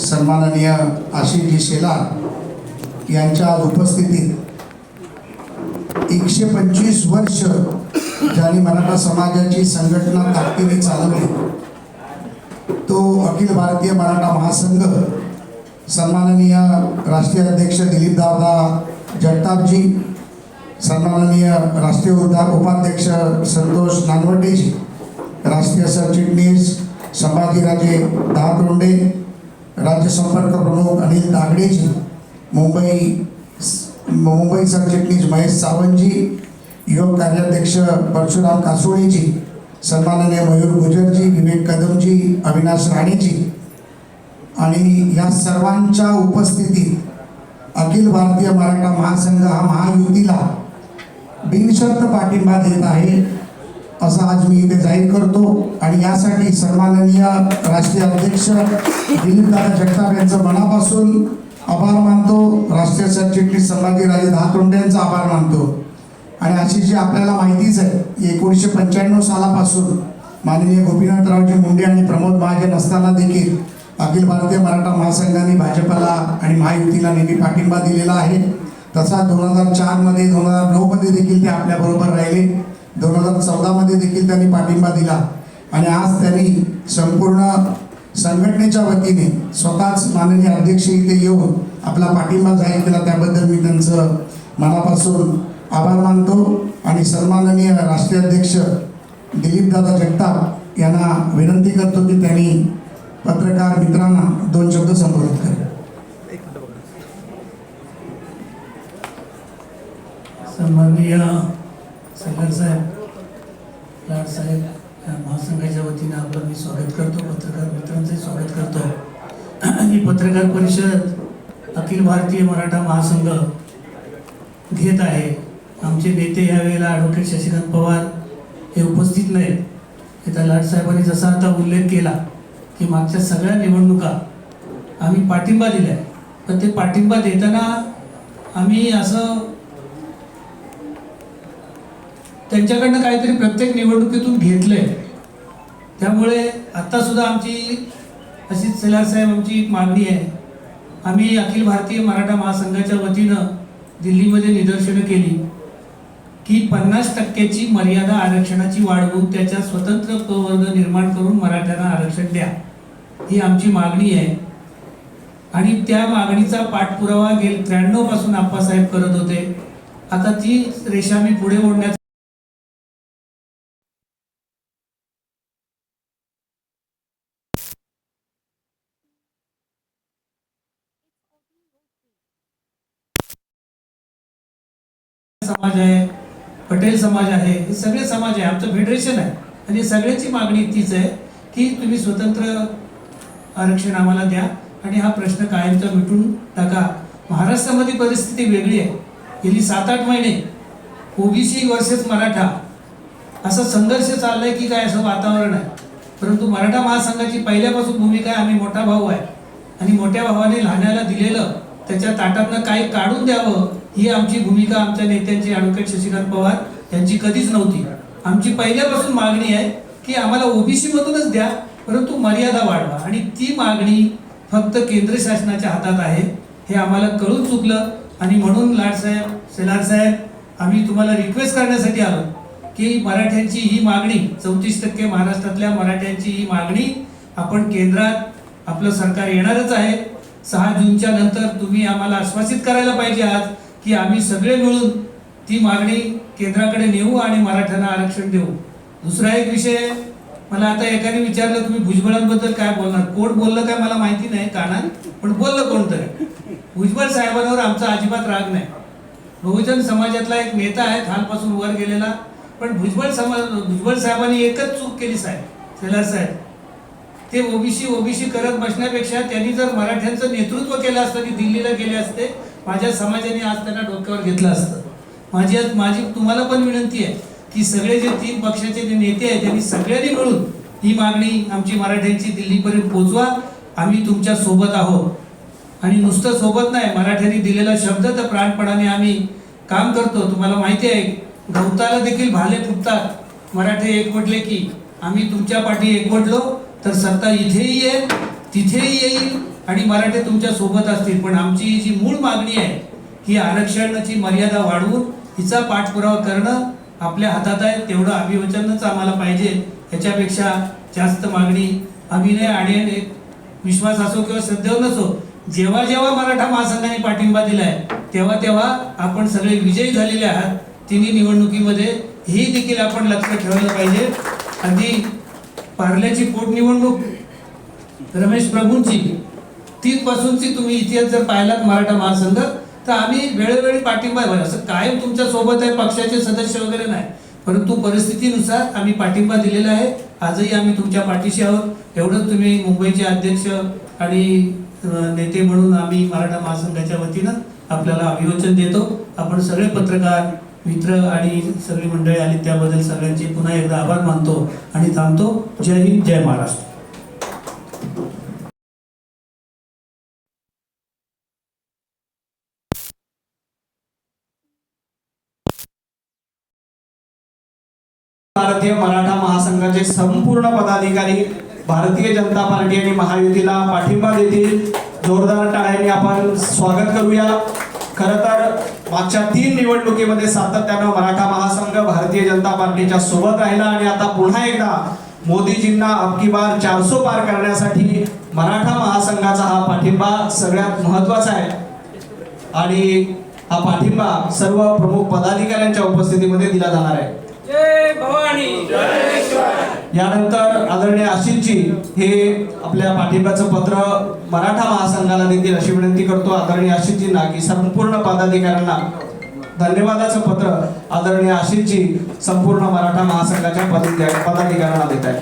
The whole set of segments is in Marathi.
सन्माननीय आशिषजी शेलार यांच्या आज उपस्थितीत एकशे पंचवीस वर्ष ज्यांनी मराठा समाजाची संघटना ताकदीने चालवली तो अखिल भारतीय मराठा महासंघ सन्माननीय राष्ट्रीय अध्यक्ष दिलीप दादा जगतापजी सन्माननीय राष्ट्रीय उदा उपाध्यक्ष संतोष नानवटेजी राष्ट्रीय सरचिटणीस संभाजीराजे दहातोंडे राज्य संपर्क प्रमुख अनिल दागडेजी मुंबई मुंबई सरचिटणीस महेश सावंतजी युवक कार्याध्यक्ष परशुराम कासोळेजी सन्माननीय मयूर गुजरजी विवेक कदमजी अविनाश राणेजी आणि या सर्वांच्या उपस्थितीत अखिल भारतीय मराठा महासंघ हा महायुतीला बिनशर्त पाठिंबा देत आहे. असं आज मी इथे जाहीर करतो आणि यासाठी सन्माननीय राष्ट्रीय अध्यक्ष दिलीपदादा जगताप यांचं मनापासून आभार मानतो. राष्ट्रीय सरचिटणीस संभाजीराजे दहातोंडे यांचा आभार मानतो. आणि अशी जी आपल्याला माहितीच आहे एकोणीसशे पंच्याण्णव सालापासून माननीय गोपीनाथरावजी मुंडे आणि प्रमोद महाजन असताना देखील अखिल भारतीय मराठा महासंघाने भाजपला आणि महायुतीला नेहमी पाठिंबा दिलेला आहे. तसा दोन हजार चारमध्ये दोन हजार नऊमध्ये देखील ते आपल्याबरोबर राहिले. दोन हजार चौदामध्ये देखील त्यांनी पाठिंबा दिला. आणि आज त्यांनी संपूर्ण संघटनेच्या वतीने स्वतःच माननीय अध्यक्ष इथे येऊन आपला पाठिंबा जाहीर केला. त्याबद्दल मी त्यांचं मनापासून आभार मानतो. आणि सन्माननीय राष्ट्रीय अध्यक्ष दिलीपदादा जगताप यांना विनंती करतो की त्यांनी पत्रकार मित्रांना दोन शब्द संबोधित करेल. सन्माननीय सरकार साहेब लाड साहेब महासंघाच्या वतीने आपलं मी स्वागत करतो. पत्रकार मित्रांचंही स्वागत करतो. ही पत्रकार परिषद अखिल भारतीय मराठा महासंघ घेत आहे. आमचे नेते यावेळेला ॲडव्होकेट शशिकांत पवार हे उपस्थित नाहीत. इथं लाडसाहेबांनी जसा आता उल्लेख केला की मागच्या सगळ्या निवडणुका आम्ही पाठिंबा दिल्या. पण ते पाठिंबा देताना आम्ही असं त्यांच्याकडनं काहीतरी प्रत्येक निवडणुकीतून घेतलंय. त्यामुळे आता सुद्धा आमची अशी सेलार साहेब आमची एक मागणी आहे. आम्ही अखिल भारतीय मराठा महासंघाच्या वतीनं दिल्लीमध्ये निदर्शनं केली की पन्नास टक्क्याची मर्यादा आरक्षणाची वाढवून त्याच्या स्वतंत्र प्रवर्ग निर्माण करून मराठ्यांना आरक्षण द्या. ही आमची मागणी आहे. आणि त्या मागणीचा पाठपुरावा गेल त्र्याण्णवपासून आप्पासाहेब करत होते. आता ती रेषा मी पुढे ओढण्याचा समाज आहे पटेल समाज आहे हे सगळे समाज आहे आमचं फेडरेशन आहे. आणि सगळ्याची मागणी तीच आहे की तुम्ही स्वतंत्र आरक्षण आम्हाला द्या आणि हा प्रश्न कायमचा मिटून टाका. महाराष्ट्रामध्ये परिस्थिती वेगळी आहे. गेली सात आठ महिने ओबीसी वर्सेस मराठा असा संघर्ष चाललाय की काय असं वातावरण आहे. परंतु मराठा महासंघाची पहिल्यापासून भूमिका आहे आम्ही मोठा भाऊ आहे. आणि मोठ्या भावाने लहानाला दिलेलं त्याच्या ताटातनं काही काढून द्यावं ही आमची भूमिका आमच्या नेत्यांची ॲडव्होकेट शशिकांत पवार यांची कधीच नव्हती. आमची पहिल्यापासून मागणी आहे की आम्हाला ओबीसी मधूनच द्या परंतु मर्यादा वाढवा. आणि ती मागणी फक्त केंद्र शासनाच्या हातात आहे. हे आम्हाला कळून चुकलं. आणि म्हणून लाडसाहेब सेलार साहेब आम्ही तुम्हाला रिक्वेस्ट करण्यासाठी आलो की मराठ्यांची ही मागणी चौतीस टक्के महाराष्ट्रातल्या मराठ्यांची ही मागणी आपण केंद्रात आपलं सरकार येणारच आहे. सहा जूनच्या नंतर तुम्ही आम्हाला आश्वासित करायला पाहिजे आज. की आम्ही सगळे मिळून ती मागणी केंद्राकडे नेऊ आणि मराठ्यांना आरक्षण देऊ. दुसरा एक विषय मला आता एकाने विचारलं तुम्ही भुजबळांबद्दल काय बोलणार? कोण बोललं काय मला माहिती नाही कानात पण बोललं कोणतरी भुजबळ साहेबांवर आमचा अजिबात राग नाही. बहुजन समाजातला एक नेता आहे खालपासून वर गेलेला पण भुजबळ समाज भुजबळ साहेबांनी एकच चूक केली साहेब सेलार साहेब. ते ओबीसी ओबीसी करत बसण्यापेक्षा त्यांनी जर मराठ्यांचं नेतृत्व केलं असतं की दिल्लीला गेले असते माझ्या समाजाने आज त्यांना डोक्यावर घेतलं असतं. माझी आज माझी तुम्हाला पण विनंती आहे की सगळे जे तीन पक्षाचे जे नेते आहेत त्यांनी सगळ्यांनी मिळून ही मागणी आमची मराठ्यांची दिल्लीपर्यंत पोचवा. आम्ही तुमच्यासोबत आहोत. आणि नुसतं सोबत नाही मराठ्यांनी दिलेला शब्द तर प्राणपणाने आम्ही काम करतो. तुम्हाला माहिती आहे गवताला देखील भाले फुटतात. मराठे एकवटले की आम्ही तुमच्या पाठी एकवटलो तर सत्ता इथेही येईल तिथेही येईल आणि मराठे तुमच्यासोबत असतील. पण आमची जी मूळ मागणी आहे ही आरक्षणाची मर्यादा वाढवून हिचा पाठपुरावा करणं आपल्या हातात आहे तेवढं अभिवचनच आम्हाला पाहिजे. याच्यापेक्षा जास्त मागणी अभिनय आणि विश्वास असो किंवा श्रद्धेव नसो जेव्हा जेव्हा मराठा महासंघाने पाठिंबा दिलाय तेव्हा तेव्हा आपण सगळे विजयी झालेले आहात. तिन्ही निवडणुकीमध्ये ही देखील आपण लक्ष ठेवायला पाहिजे. आधी पार्ल्याची पोटनिवडणूक रमेश प्रभूंची. तीनपासूनची तुम्ही इतिहास जर पाहिलात मराठा महासंघ तर आम्ही वेळोवेळी पाठिंबा आहे. म्हणजे असं कायम तुमच्यासोबत आहे पक्षाचे सदस्य वगैरे नाही. परंतु परिस्थितीनुसार आम्ही पाठिंबा दिलेला आहे. आजही आम्ही तुमच्या पाठीशी आहोत. एवढंच तुम्ही मुंबईचे अध्यक्ष आणि नेते म्हणून आम्ही मराठा महासंघाच्या वतीनं आपल्याला अभिवचन देतो. आपण सगळे पत्रकार मित्र आणि सगळी मंडळी आली त्याबद्दल सगळ्यांचे पुन्हा एकदा आभार मानतो आणि थांबतो. जय हिंद जय महाराष्ट्र. भारतीय मराठा महासंघाचे संपूर्ण पदाधिकारी भारतीय जनता पार्टी आणि महायुतीला पाठिंबा देतील. जोरदार टाळ्यांनी आपण स्वागत करूया. खर तर मागच्या तीन निवडणुकीमध्ये सातत्यानं मराठा महासंघ भारतीय जनता पार्टीच्या सोबत राहिला आणि आता पुन्हा एकदा मोदीजींना अबकी बार चारसो पार करण्यासाठी मराठा महासंघाचा हा पाठिंबा सगळ्यात महत्त्वाचा आहे. आणि हा पाठिंबा सर्व प्रमुख पदाधिकाऱ्यांच्या उपस्थितीमध्ये दिला जाणार आहे. यानंतर आदरणीय आशिषजी हे आपल्या पाठिंब्याचं पत्र मराठा महासंघाला देतील अशी विनंती करतो. आदरणीय आशिषजींना की संपूर्ण पदाधिकाऱ्यांना धन्यवादाचं पत्र आदरणीय आशिषजी संपूर्ण मराठा महासंघाच्या पद पदाधिकाऱ्यांना देत आहेत.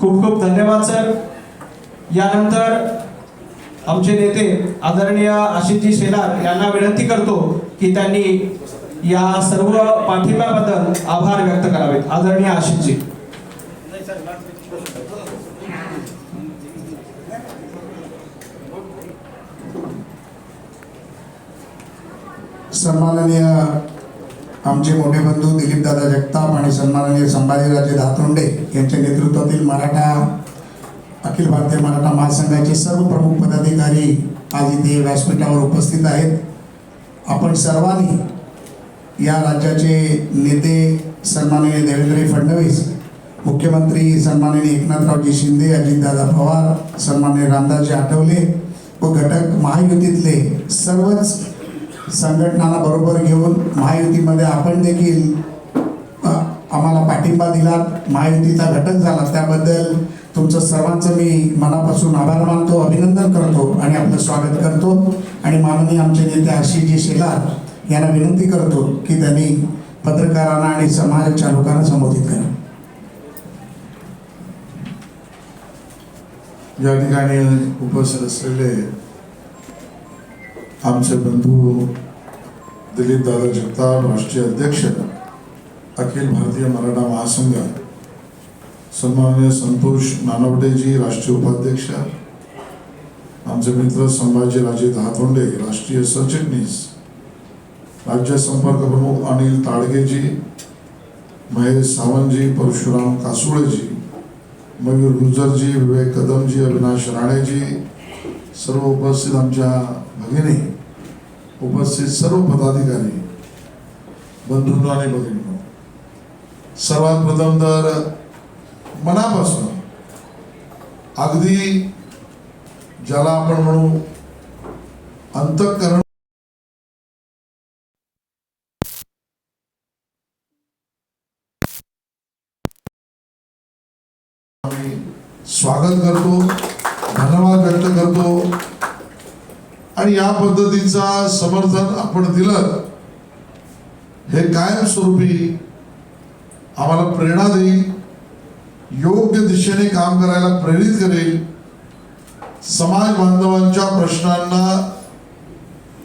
खूप खूप धन्यवाद सर. यानंतर आमचे नेते आदरणीय आशिषजी शेलार यांना विनंती करतो की त्यांनी या सर्व पाठिंब्याबद्दल आभार व्यक्त करावेत. आदरणीय आशिषजी. सन्माननीय आमचे मोठे बंधू दिलीपदादा जगताप आणि सन्माननीय संभाजीराजे धातोंडे यांच्या नेतृत्वातील मराठा अखिल भारतीय मराठा महासंघाचे सर्व प्रमुख पदाधिकारी आज इथे व्यासपीठावर उपस्थित आहेत. आपण सर्वांनी या राज्याचे नेते सन्माननीय देवेंद्र फडणवीस मुख्यमंत्री सन्माननीय एकनाथरावजी शिंदे अजितदादा पवार सन्माननीय रामदासजी आठवले व घटक महायुतीतले सर्वच संघटनांना बरोबर घेऊन महायुतीमध्ये आपण देखील आम्हाला पाठिंबा दिला. महायुतीचा घटक झाला. त्याबद्दल तुमचं सर्वांचं मी मनापासून आभार मानतो अभिनंदन करतो आणि आपलं स्वागत करतो. आणि माननीय आमचे नेते आशिषजी शेलार यांना विनंती करतो की त्यांनी पत्रकारांना आणि समाजाच्या लोकांना संबोधित करा. या ठिकाणी उपस्थित असलेले आमचे बंधू दिलीप दादा जगताप राष्ट्रीय अध्यक्ष अखिल भारतीय मराठा महासंघ सन्माननीय संतोष नानवडेजी राष्ट्रीय उपाध्यक्ष आमचे मित्र संभाजी राजे दहातोंडे राष्ट्रीय सरचिटणीस राज्य संपर्क प्रमुख अनिल ताडगेजी महेश सावंतजी परशुराम कासुळेजी मयूर गुजरजी विवेक कदमजी अविनाश राणेजी सर्व उपस्थित आमच्या भगिनी उपस्थित सर्व पदाधिकारी बंधूंनो आणि भगिनींनो सर्वात प्रथम तर मनापासून अगदी ज्याला आपण म्हणू अंतःकरण आम्ही स्वागत करतो धन्यवाद व्यक्त करतो. आणि या पद्धतीचा समर्थन आपण दिलं हे कायमस्वरूपी आम्हाला प्रेरणा देईल योग्य दिशेने काम करायला प्रेरित करेल. समाज बांधवांच्या प्रश्नांना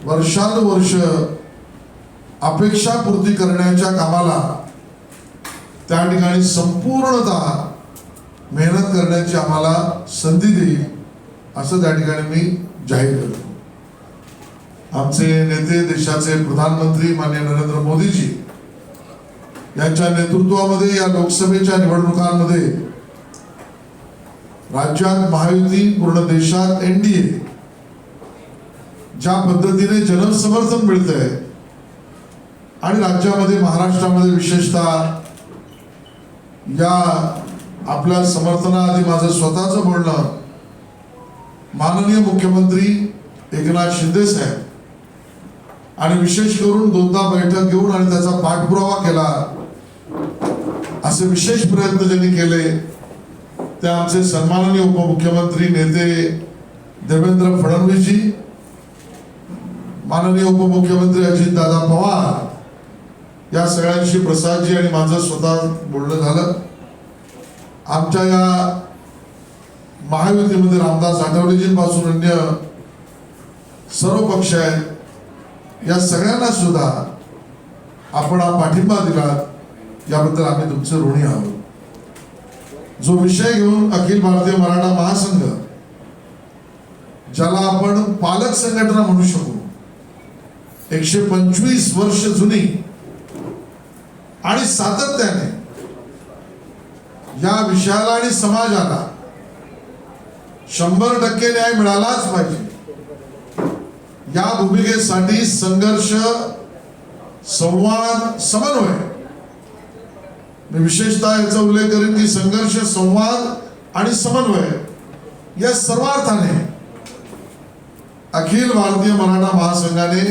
वर्षानुवर्ष अपेक्षा पूर्ती करण्याच्या कामाला त्या ठिकाणी संपूर्णतः मेहनत करण्याची आम्हाला संधी देईल असं त्या ठिकाणी मी जाहीर करतो. आमचे नेते देशाचे प्रधानमंत्री माननीय नरेंद्र मोदीजी यांच्या नेतृत्वामध्ये या लोकसभेच्या निवडणुकांमध्ये राज्यात महायुती पूर्ण देशात एनडीए ज्या पद्धतीने जनसमर्थन मिळतंय आणि राज्यामध्ये महाराष्ट्रामध्ये विशेषतः या आपल्या समर्थनाआधी माझं स्वतःचं बोलणं माननीय मुख्यमंत्री एकनाथ शिंदे साहेब आणि विशेष करून दोनदा बैठक घेऊन आणि त्याचा पाठपुरावा केला असे विशेष प्रयत्न ज्यांनी केले ते आमचे सन्माननीय उपमुख्यमंत्री नेते देवेंद्र फडणवीसजी माननीय उपमुख्यमंत्री अजितदादा पवार या सगळ्यांशी प्रसादजी आणि माझं स्वतः बोलणं झालं. आमच्या या महायुतीमध्ये रामदास आठवलेजींपासून अन्य सर्व पक्ष आहेत या सगळ्यांना सुद्धा आपण हा पाठिंबा दिला याबद्दल आम्ही तुमचे ऋणी आहोत. जो विषय घेऊन अखिल भारतीय मराठा महासंघ ज्याला आपण पालक संघटना म्हणू शकू एकशे पंचवीस वर्ष जुनी आणि सातत्याने या विषयाला आणि समाजाला शंभर टक्के न्याय मिळालाच पाहिजे. या भूमिकेसाठी संघर्ष संवाद समन्वय. मी विशेषतः याचा उल्लेख करेन की संघर्ष संवाद आणि समन्वय या सर्वार्थाने अखिल भारतीय मराठा महासंघाने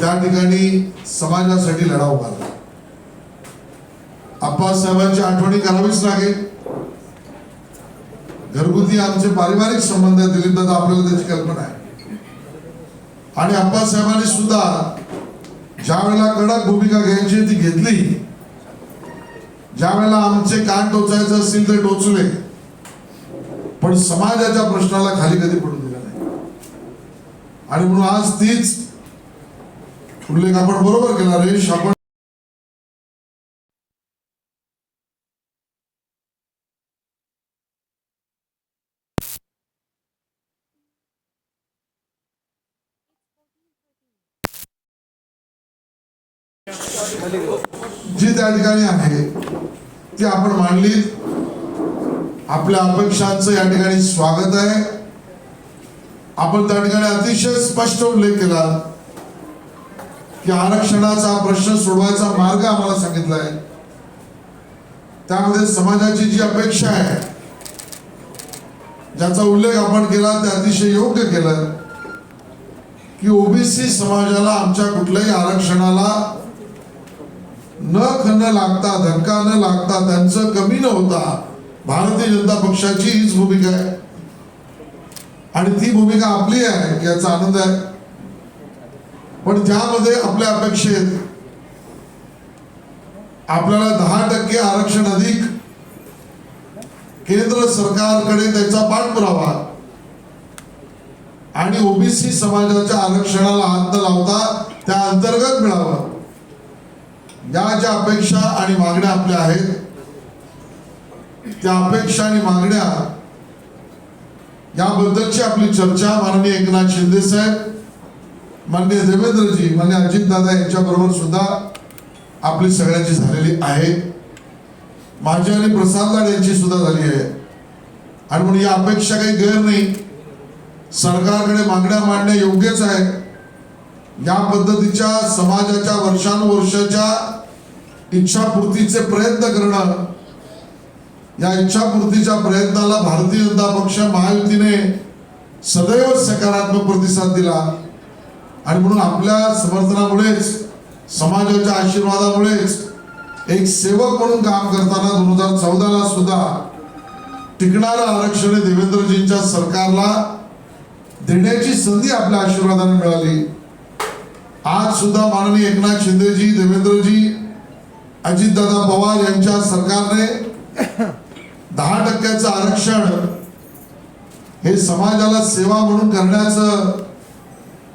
त्या ठिकाणी समाजासाठी लढा उभारला आप्पासाहेबांची आठवणी करावीच लागेल. घरगुती आमचे पारिवारिक संबंध दिलीप दादा आपल्याला त्याची कल्पना आहे. आणि आप्पासाहेबांनी सुद्धा ज्या वेळेला कडक भूमिका घ्यायची ती घेतली ज्या वेळेला आमचे कान टोचायचं असतील ते टोचले पण समाजाच्या प्रश्नाला खाली कधी पडू दिला नाही. आणि म्हणून आज तीच उल्लेख आपण बरोबर केला. रेश आपण जी त्या ठिकाणी आहे ती आपण मांडली. आपल्या अपेक्षांचं या ठिकाणी स्वागत आहे. आपण त्या ठिकाणी अतिशय स्पष्ट उल्लेख केला की आरक्षणाचा प्रश्न सोडवायचा मार्ग आम्हाला सांगितलाय त्यामध्ये समाजाची जी अपेक्षा आहे ज्याचा उल्लेख आपण केला ते अतिशय योग्य केलं की ओबीसी समाजाला आमच्या कुठल्याही आरक्षणाला न न लागता धक्का न लागता त्यांचं कमी न होता भारतीय जनता पक्षाची हीच भूमिका आहे. आणि ती भूमिका आपली आहे याचा आनंद आहे. पण त्यामध्ये आपल्या अपेक्षेत आपल्याला दहा टक्के आरक्षण अधिक केंद्र सरकारकडे त्याचा पाठपुरावा. आणि ओबीसी समाजाच्या आरक्षणाला हात न लावता त्या अंतर्गत मिळावं. ज्या ज्या अपेक्षा आणि मागण्या आपल्या आहेत त्या अपेक्षा आणि मागण्या याबद्दलची आपली चर्चा माननीय एकनाथ शिंदे साहेब माननीय देवेंद्रजी माननीय अजितदादा यांच्या बरोबर सुद्धा आपली सगळ्यांची झालेली आहे. माझी आणि प्रसाद लाड यांची सुद्धा झाली आहे. आणि म्हणून या अपेक्षा काही गैर नाही. सरकारकडे मागण्या मांडणे योग्यच आहे. या पद्धतीच्या समाजाच्या वर्षानुवर्षाच्या इच्छापूर्तीचे प्रयत्न करणं या इच्छापूर्तीच्या प्रयत्नाला भारतीय जनता पक्ष महायुतीने सदैव सकारात्मक प्रतिसाद दिला. आणि म्हणून आपल्या समर्थनामुळेच समाजाच्या आशीर्वादामुळेच एक सेवक म्हणून काम करताना दोन हजार चौदाला सुद्धा टिकणारं आरक्षण देवेंद्रजींच्या सरकारला देण्याची संधी आपल्या आशीर्वादाने मिळाली. आज सुद्धा माननीय एकनाथ शिंदेजी देवेंद्रजी अजितदादा पवार यांच्या सरकारने दहा टक्क्याचं आरक्षण हे समाजाला सेवा म्हणून करण्याचं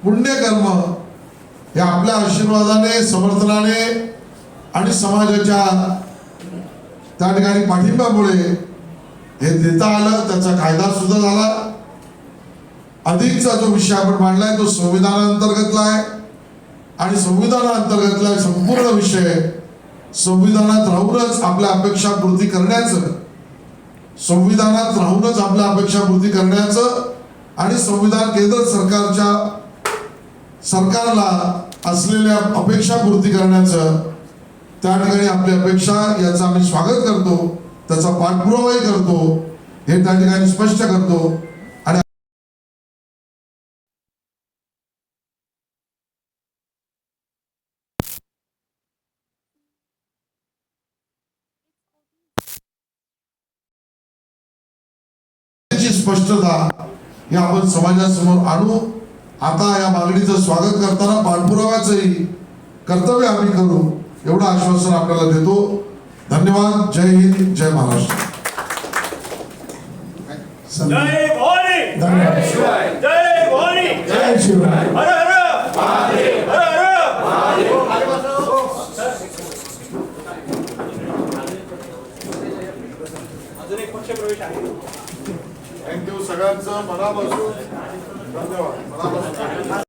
पुण्यकर्म हे आपल्या आशीर्वादाने समर्थनाने आणि समाजाच्या त्या ठिकाणी पाठिंब्यामुळे हे देता आलं त्याचा कायदा सुद्धा झाला. अधिकचा जो विषय आपण मांडलाय तो संविधानांतर्गतला आहे. आणि संविधानाअंतर्गतला संपूर्ण विषय संविधानात राहूनच आपल्या अपेक्षा पूर्ती करण्याचं संविधानात राहूनच आपल्या अपेक्षा पूर्ती करण्याचं आणि संविधान केंद्र सरकारच्या सरकारला असलेल्या अपेक्षा पूर्ती करण्याचं त्या ठिकाणी आपली अपेक्षा याचं आम्ही स्वागत करतो त्याचा पाठपुरावाही करतो हे त्या ठिकाणी स्पष्ट करतो आणि ची स्पष्टता ही आपण समाजासमोर आणू. आता या मागणीचं स्वागत करताना पाठपुराव्याचंही कर्तव्य आम्ही करू एवढं आश्वासन आपल्याला देतो. धन्यवाद. जय हिंद. जय महाराष्ट्र. जय शिवराय. हर हर! हर हर! अजून एक पक्ष प्रवेश आहे. थँक्यू सगळ्यांचं. मनापासून धन्यवाद. मनापासून.